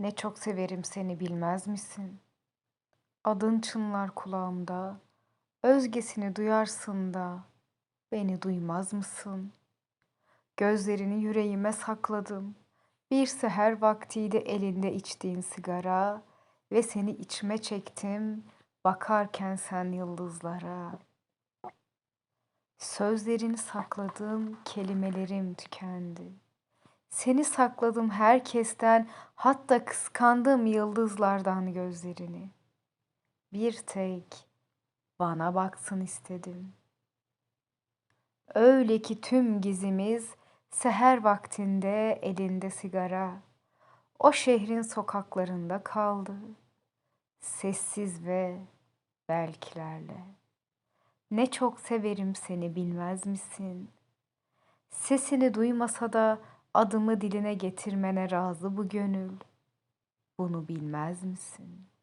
Ne çok severim seni bilmez misin? Adın çınlar kulağımda, özgesini duyarsın da beni duymaz mısın? Gözlerini yüreğime sakladım. Bir seher vaktiydi elinde içtiğin sigara ve seni içime çektim bakarken sen yıldızlara. Sözlerini sakladım, kelimelerim tükendi. Seni sakladım herkesten, hatta kıskandım yıldızlardan gözlerini. Bir tek bana baksın istedim. Öyle ki tüm gizimiz seher vaktinde elinde sigara. O şehrin sokaklarında kaldı. Sessiz ve belkilerle. Ne çok severim seni bilmez misin? Sesini duymasa da adımı diline getirmene razı bu gönül. Bunu bilmez misin?''